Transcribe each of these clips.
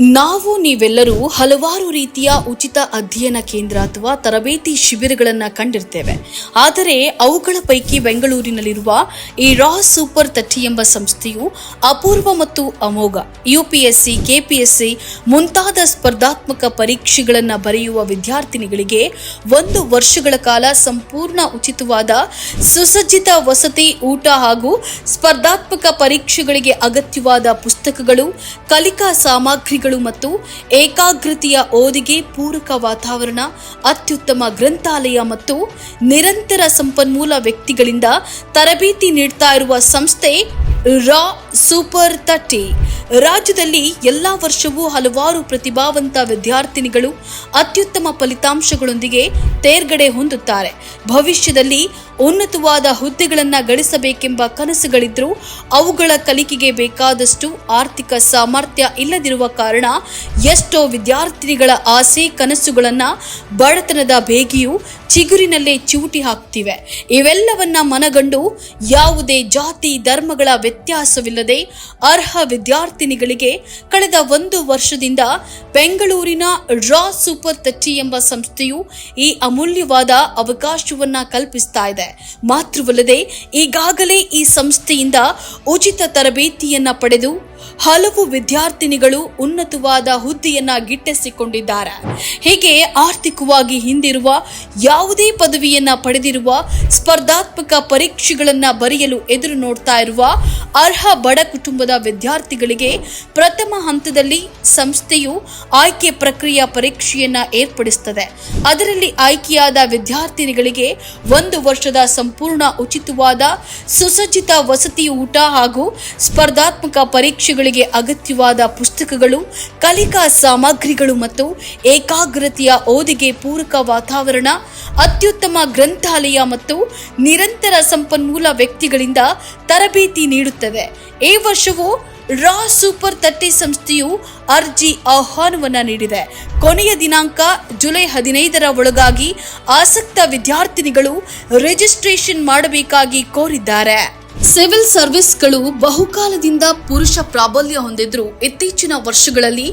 ನಾವು ನೀವೆಲ್ಲರೂ ಹಲವಾರು ರೀತಿಯ ಉಚಿತ ಅಧ್ಯಯನ ಕೇಂದ್ರ ಅಥವಾ ತರಬೇತಿ ಶಿಬಿರಗಳನ್ನು ಕಂಡಿರ್ತೇವೆ. ಆದರೆ ಅವುಗಳ ಪೈಕಿ ಬೆಂಗಳೂರಿನಲ್ಲಿರುವ ಈ ರಾ ಸೂಪರ್ ತಟ್ಟಿ ಎಂಬ ಸಂಸ್ಥೆಯು ಅಪೂರ್ವ ಮತ್ತು ಅಮೋಘ, ಯುಪಿಎಸ್ಸಿ, ಕೆಪಿಎಸ್ಸಿ ಮುಂತಾದ ಸ್ಪರ್ಧಾತ್ಮಕ ಪರೀಕ್ಷೆಗಳನ್ನು ಬರೆಯುವ ವಿದ್ಯಾರ್ಥಿನಿಗಳಿಗೆ ಒಂದು ವರ್ಷಗಳ ಕಾಲ ಸಂಪೂರ್ಣ ಉಚಿತವಾದ ಸುಸಜ್ಜಿತ ವಸತಿ, ಊಟ ಹಾಗೂ ಸ್ಪರ್ಧಾತ್ಮಕ ಪರೀಕ್ಷೆಗಳಿಗೆ ಅಗತ್ಯವಾದ ಪುಸ್ತಕಗಳು, ಕಲಿಕಾ ಸಾಮಗ್ರಿಗಳು ಮತ್ತು ಏಕಾಗ್ರತೆಯ ಓದಿಗೆ ಪೂರಕ ವಾತಾವರಣ, ಅತ್ಯುತ್ತಮ ಗ್ರಂಥಾಲಯ ಮತ್ತು ನಿರಂತರ ಸಂಪನ್ಮೂಲ ವ್ಯಕ್ತಿಗಳಿಂದ ತರಬೇತಿ ನೀಡ್ತಾ ಇರುವ ಸಂಸ್ಥೆ ರಾ ಸೂಪರ್ ತರ್ಟಿ ರಾಜ್ಯದಲ್ಲಿ ಎಲ್ಲ ವರ್ಷವೂ ಹಲವಾರು ಪ್ರತಿಭಾವಂತ ವಿದ್ಯಾರ್ಥಿನಿಗಳು ಅತ್ಯುತ್ತಮ ಫಲಿತಾಂಶಗಳೊಂದಿಗೆ ತೇರ್ಗಡೆ ಹೊಂದುತ್ತಾರೆ. ಭವಿಷ್ಯದಲ್ಲಿ ಉನ್ನತವಾದ ಹುದ್ದೆಗಳನ್ನು ಗಳಿಸಬೇಕೆಂಬ ಕನಸುಗಳಿದ್ರೂ ಅವುಗಳ ಕಲಿಕೆಗೆ ಬೇಕಾದಷ್ಟು ಆರ್ಥಿಕ ಸಾಮರ್ಥ್ಯ ಇಲ್ಲದಿರುವ ಕಾರಣ ಎಷ್ಟೋ ವಿದ್ಯಾರ್ಥಿನಿಗಳ ಆಸೆ ಕನಸುಗಳನ್ನು ಬಡತನದ ಬೇಗಿಯು ಚಿಗುರಿನಲ್ಲೇ ಚೂಟಿ ಹಾಕ್ತಿವೆ. ಇವೆಲ್ಲವನ್ನ ಮನಗಂಡು ಯಾವುದೇ ಜಾತಿ, ಧರ್ಮಗಳ ವ್ಯತ್ಯಾಸವಿಲ್ಲದೆ ಅರ್ಹ ವಿದ್ಯಾರ್ಥಿನಿಗಳಿಗೆ ಕಳೆದ ಒಂದು ವರ್ಷದಿಂದ ಬೆಂಗಳೂರಿನ ಡ್ರಾ ಸೂಪರ್ ತಟ್ಟಿ ಎಂಬ ಸಂಸ್ಥೆಯು ಈ ಅಮೂಲ್ಯವಾದ ಅವಕಾಶವನ್ನ ಕಲ್ಪಿಸ್ತಾ ಇದೆ. ಮಾತ್ರವಲ್ಲದೆ ಈಗಾಗಲೇ ಈ ಸಂಸ್ಥೆಯಿಂದ ಉಚಿತ ತರಬೇತಿಯನ್ನ ಪಡೆದು ಹಲವು ವಿದ್ಯಾರ್ಥಿನಿಗಳು ಉನ್ನತವಾದ ಹುದ್ದೆಯನ್ನ ಗಿಟ್ಟಿಸಿಕೊಂಡಿದ್ದಾರೆ. ಹೀಗೆ ಆರ್ಥಿಕವಾಗಿ ಹಿಂದಿರುವ ಯಾವುದೇ ಪದವಿಯನ್ನ ಪಡೆದಿರುವ ಸ್ಪರ್ಧಾತ್ಮಕ ಪರೀಕ್ಷೆಗಳನ್ನ ಬರೆಯಲು ಎದುರು ನೋಡ್ತಾ ಇರುವ ಅರ್ಹ ಬಡ ಕುಟುಂಬದ ವಿದ್ಯಾರ್ಥಿಗಳಿಗೆ ಪ್ರಥಮ ಹಂತದಲ್ಲಿ ಸಂಸ್ಥೆಯು ಆಯ್ಕೆ ಪ್ರಕ್ರಿಯೆ ಪರೀಕ್ಷೆಯನ್ನ ಏರ್ಪಡಿಸುತ್ತದೆ. ಅದರಲ್ಲಿ ಆಯ್ಕೆಯಾದ ವಿದ್ಯಾರ್ಥಿನಿಗಳಿಗೆ ಒಂದು ವರ್ಷದ ಸಂಪೂರ್ಣ ಉಚಿತವಾದ ಸುಸಜ್ಜಿತ ವಸತಿ ಊಟ ಹಾಗೂ ಸ್ಪರ್ಧಾತ್ಮಕ ಪರೀಕ್ಷೆಗಳಿಗೆ ಅಗತ್ಯವಾದ ಪುಸ್ತಕಗಳು, ಕಲಿಕಾ ಸಾಮಗ್ರಿಗಳು ಮತ್ತು ಏಕಾಗ್ರತೆಯ ಓದಿಗೆ ಪೂರಕ ವಾತಾವರಣ, ಅತ್ಯುತ್ತಮ ಗ್ರಂಥಾಲಯ ಮತ್ತು ನಿರಂತರ ಸಂಪನ್ಮೂಲ ವ್ಯಕ್ತಿಗಳಿಂದ ತರಬೇತಿ ನೀಡುತ್ತದೆ ಈ ವರ್ಷವು ರಾ ಸೂಪರ್ ತಟ್ಟೆ ಸಂಸ್ಥೆಯು ಅರ್ಜಿ ಆಹ್ವಾನವನ್ನು ನೀಡಿದೆ. ಕೊನೆಯ ದಿನಾಂಕ ಜುಲೈ ಹದಿನೈದರ ಒಳಗಾಗಿ ಆಸಕ್ತ ವಿದ್ಯಾರ್ಥಿನಿಗಳು ರಿಜಿಸ್ಟ್ರೇಷನ್ ಮಾಡಬೇಕಾಗಿ ಕೋರಿದ್ದಾರೆ. ಸಿವಿಲ್ ಸರ್ವಿಸ್ಗಳು ಬಹುಕಾಲದಿಂದ ಪುರುಷ ಪ್ರಾಬಲ್ಯ ಹೊಂದಿದ್ರು. ಇತ್ತೀಚಿನ ವರ್ಷಗಳಲ್ಲಿ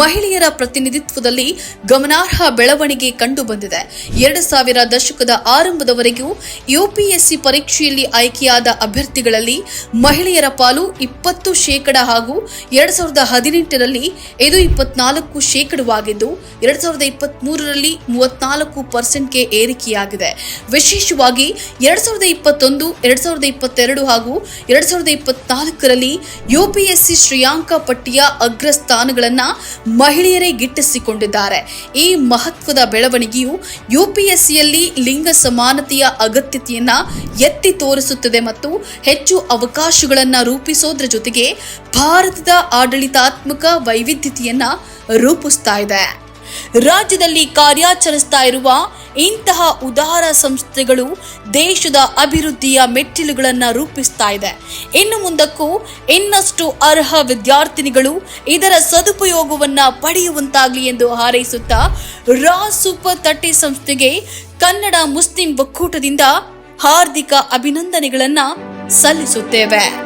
ಮಹಿಳೆಯರ ಪ್ರತಿನಿಧಿತ್ವದಲ್ಲಿ ಗಮನಾರ್ಹ ಬೆಳವಣಿಗೆ ಕಂಡು ಬಂದಿದೆ ಎರಡು ಸಾವಿರ ದಶಕದ ಆರಂಭದವರೆಗೂ ಯುಪಿಎಸ್ಸಿ ಪರೀಕ್ಷೆಯಲ್ಲಿ ಆಯ್ಕೆಯಾದ ಅಭ್ಯರ್ಥಿಗಳಲ್ಲಿ ಮಹಿಳೆಯರ ಪಾಲು ಇಪ್ಪತ್ತು ಶೇಕಡ ಹಾಗೂ ಎರಡು ಸಾವಿರದ ಹದಿನೆಂಟರಲ್ಲಿ ಇದು ಇಪ್ಪತ್ನಾಲ್ಕು ಶೇಕಡವಾಗಿದ್ದು, ಎರಡು ಸಾವಿರದ ಇಪ್ಪತ್ಮೂರರಲ್ಲಿ ಮೂವತ್ನಾಲ್ಕು ಪರ್ಸೆಂಟ್ಗೆ ಏರಿಕೆಯಾಗಿದೆ. ವಿಶೇಷವಾಗಿ ಎರಡ್ ಸಾವಿರದ ಇಪ್ಪತ್ತೊಂದು, ಎರಡ್ ಸಾವಿರದ ಇಪ್ಪತ್ತೆರಡು ಹಾಗೂ ಎರಡ್ ಸಾವಿರದ ಇಪ್ಪತ್ನಾಲ್ಕರಲ್ಲಿ ಯುಪಿಎಸ್ಸಿ ಶ್ರೇಯಾಂಕ ಪಟ್ಟಿಯ ಅಗ್ರ ಸ್ಥಾನಗಳನ್ನು ಮಹಿಳೆಯರೇ ಗಿಟ್ಟಿಸಿಕೊಂಡಿದ್ದಾರೆ. ಈ ಮಹತ್ವದ ಬೆಳವಣಿಗೆಯು ಯುಪಿಎಸ್ಸಿಯಲ್ಲಿ ಲಿಂಗ ಸಮಾನತೆಯ ಅಗತ್ಯತೆಯನ್ನ ಎತ್ತಿ ತೋರಿಸುತ್ತದೆ ಮತ್ತು ಹೆಚ್ಚು ಅವಕಾಶಗಳನ್ನು ರೂಪಿಸೋದ್ರ ಜೊತೆಗೆ ಭಾರತದ ಆಡಳಿತಾತ್ಮಕ ವೈವಿಧ್ಯತೆಯನ್ನ ರೂಪಿಸ್ತಾ ಇದೆ. ರಾಜ್ಯದಲ್ಲಿ ಕಾರ್ಯಾಚರಿಸ್ತಾ ಇರುವ ಇಂತಹ ಉದಾರ ಸಂಸ್ಥೆಗಳು ದೇಶದ ಅಭಿವೃದ್ಧಿಯ ಮೆಟ್ಟಿಲುಗಳನ್ನು ರೂಪಿಸ್ತಾ ಇದೆ. ಇನ್ನು ಮುಂದಕ್ಕೂ ಇನ್ನಷ್ಟು ಅರ್ಹ ವಿದ್ಯಾರ್ಥಿನಿಗಳು ಇದರ ಸದುಪಯೋಗವನ್ನ ಪಡೆಯುವಂತಾಗಲಿ ಎಂದು ಹಾರೈಸುತ್ತಾ ರಾ ಸೂಪರ್ ತಟ್ಟೆ ಸಂಸ್ಥೆಗೆ ಕನ್ನಡ ಮುಸ್ಲಿಂ ಒಕ್ಕೂಟದಿಂದ ಹಾರ್ದಿಕ ಅಭಿನಂದನೆಗಳನ್ನ ಸಲ್ಲಿಸುತ್ತೇವೆ.